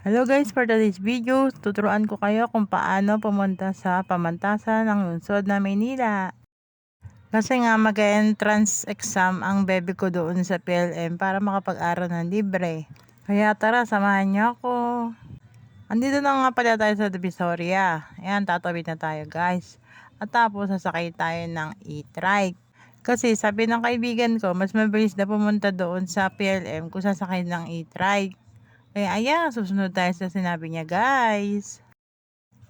Hello guys, for today's video, tuturuan ko kayo kung paano pumunta sa pamantasan ng lungsod na Maynila. Kasi nga mag-entrance exam ang bebe ko doon sa PLM para makapag-aral ng libre. Kaya tara, samahan niyo ako. Andito na nga pala tayo sa Divisoria. Ayan, tatawid na tayo guys. At tapos sasakay tayo ng e-trike. Kasi sabi ng kaibigan ko, mas mabilis na pumunta doon sa PLM kung sasakay ng e-trike. Kaya ayan, susunod tayo sa sinabi niya guys.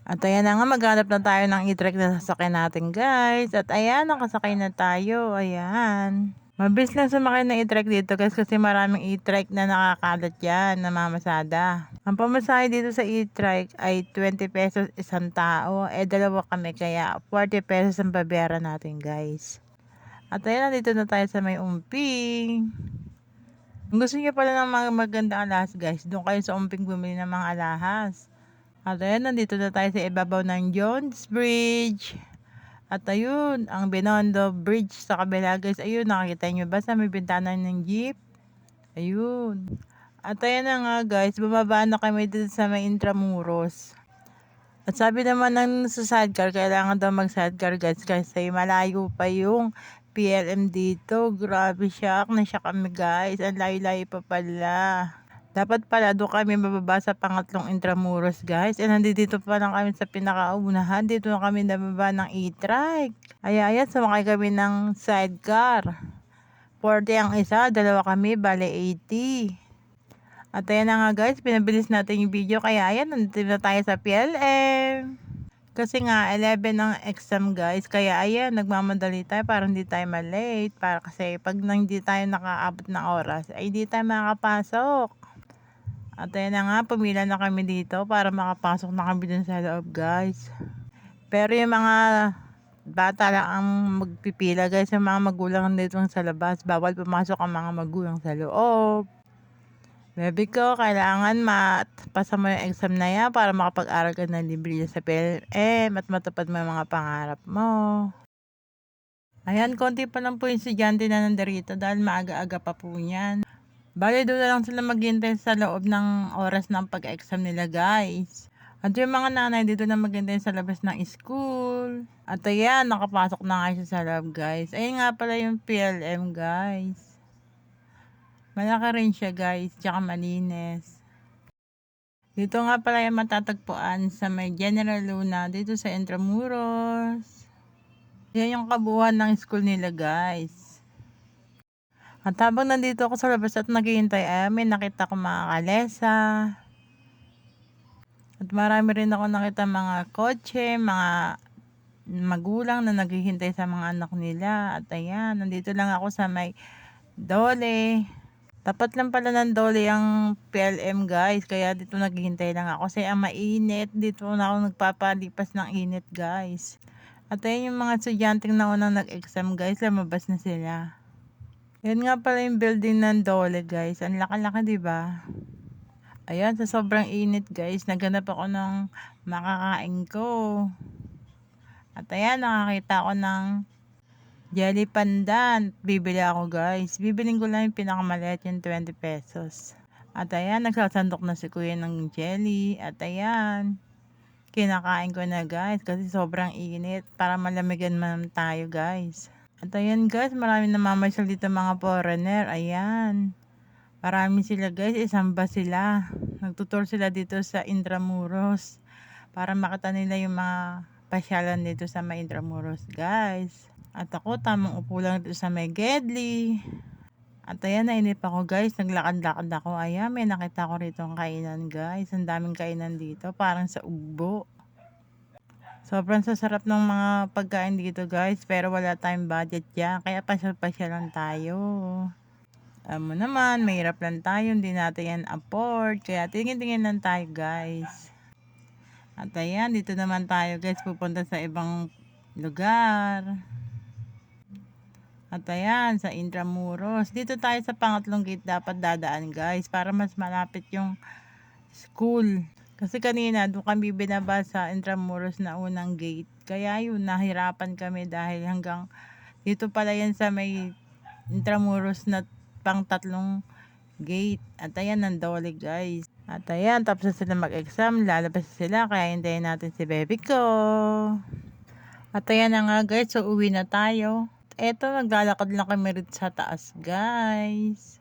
At ayan na nga, maghanap na tayo ng e-trike na sasakyan natin guys. At ayan, nakasakay na tayo. Ayan. Mabilis lang sumakay ng e-trike dito guys kasi maraming e-trike na nakakalat yan na mamasada. Ang pamasahe dito sa e-trike ay 20 pesos isang tao. Eh dalawa kami kaya 40 pesos ang babayaran natin guys. At ayan, nandito na tayo sa may umping. Kung gusto niyo pala ng mga magandang alahas guys, doon kayo sa umping bumili ng mga alahas. At ayan, nandito na tayo sa ibabaw ng Jones Bridge. At ayun, ang Binondo Bridge sa kabila guys. Ayun, nakakita niyo ba sa may bintana ng jeep? Ayun. At ayan na nga guys, bumaba na kami dito sa may Intramuros. At sabi naman ng sa sidecar, kailangan daw mag sidecar guys kasi malayo pa yung PLM dito. Grabe siya. Na siya kami guys. Ang layo-layo pa pala. Dapat pala doon kami mababa sa pangatlong Intramuros guys. E nandito pa lang kami sa pinakaunahan. Dito na kami nababa ng e-trike. Ay ayan, sumakay kami ng sidecar. 40 ang isa, dalawa kami, bale 80. At ayan na nga guys, pinabilis natin yung video. Kaya ayan, nandito na tayo sa PLM. Kasi nga, 11 ang exam guys. Kaya ayan, nagmamadali tayo para hindi tayo malate. Para kasi pag hindi tayo nakaabot ng oras, ay hindi tayo makakapasok. At ayan na nga, pumila na kami dito para makapasok na kami dun sa loob guys. Pero yung mga bata lang ang magpipila guys. Yung mga magulang dito sa labas. Bawal pumasok ang mga magulang sa loob. Baby ko, kailangan matpasa mo yung exam na yan para makapag-aral ka ng libre sa PLM at matupad mo yung mga pangarap mo. Ayan, konti pa lang po yung estudyante na nandarito dahil maaga-aga pa po yan. Bale, doon na lang sila maghintay sa loob ng oras ng pag-exam nila, guys. At yung mga nanay dito na maghintay sa labas ng school. At ayan, nakapasok na nga siya sa loob, guys. Ayun nga pala yung PLM, guys. Malaki rin siya guys, tsaka malinis. Dito nga pala yung matatagpuan sa may General Luna, dito sa Intramuros. Yan yung kabuuan ng school nila guys. At habang nandito ako sa labas at naghihintay, ay may nakita ko mga kalesa. At marami rin ako nakita mga kotse, mga magulang na naghihintay sa mga anak nila. At ayan, nandito lang ako sa may Dole. Tapat lang pala ng Dole ang PLM guys. Kaya dito naghihintay lang ako. Kasi ang mainit. Dito na ako nagpapalipas ng init guys. At ayun yung mga estudyanteng na unang nag-exam guys. Lumabas na sila. Yan nga pala yung building ng Dole guys. Ang laki-laki diba? Ayan, sa sobrang init guys, naganap ako ng makakain ko. At ayan, nakakita ako ng jelly pandan. Bibili ako guys. Bibiling ko lang yung pinakamaliit yung 20 pesos. At ayan, nagsasandok na si kuya ng jelly. At ayan, kinakain ko na guys kasi sobrang init para malamigan man tayo guys. At ayan guys, marami namamasyal dito mga foreigner. Ayan. Marami sila guys, isang ba sila. Nagtutur sila dito sa Intramuros para makita nila yung mga pasyalan dito sa may Intramuros guys. At ako tamang upo lang dito sa may Gedli. At ayan, nainip ako guys. Naglakad-lakad ako. Ayan, may nakita ko rito ang kainan guys. Ang daming kainan dito. Parang sa ugbo. Sobrang sasarap ng mga pagkain dito guys. Pero wala tayong budget dyan. Kaya pasyal-pasyal lang tayo. Alam mo naman, mahirap lang tayo. Hindi natin yan afford. Kaya tingin-tingin lang tayo guys. At ayan, dito naman tayo guys. Pupunta sa ibang lugar. At ayan, sa Intramuros. Dito tayo sa pangatlong gate dapat dadaan guys. Para mas malapit yung school. Kasi kanina, doon kami binaba sa Intramuros na unang gate. Kaya yun, nahirapan kami dahil hanggang dito pala yan sa may Intramuros na pang tatlong gate. At ayan, nandole guys. At ayan, tapos na sila mag-exam, lalabas sila, kaya hintayin natin si baby ko. At ayan na nga guys, so uwi na tayo. Eto, naglalakad lang kami rin sa taas guys.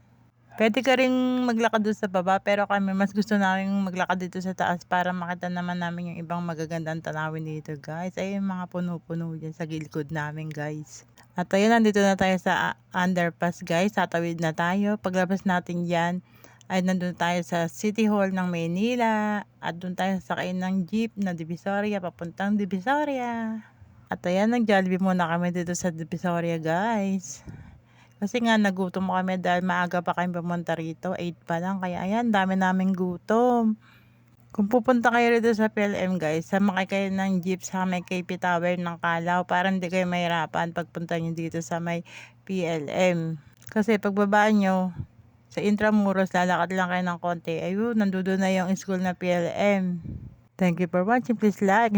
Pwede ka rin maglakad doon sa baba, pero kami mas gusto namin maglakad dito sa taas para makita naman namin yung ibang magagandang tanawin dito guys. Ay mga puno-puno dyan sa gilkod namin guys. At ayun, nandito na tayo sa underpass guys. Tatawid na tayo. Paglabas natin yan, ay nandun tayo sa City Hall ng Maynila. At doon tayo sakay ng jeep na Divisoria, papuntang Divisoria. At ayan, nag-Jollibee muna kami dito sa Divisoria guys. Kasi nga nagutom kami dahil maaga pa kami pumunta rito. 8 pa lang. Kaya ayan, dami naming gutom. Kung pupunta kayo rito sa PLM guys, samakay kayo ng jeep sa may KP Tower ng Kalaw para hindi kayo mahirapan pagpunta nyo dito sa may PLM. Kasi pagbaba nyo, sa Intramuros, lalakad lang kayo ng konti. Ayun, nandoon na yung school na PLM. Thank you for watching. Please like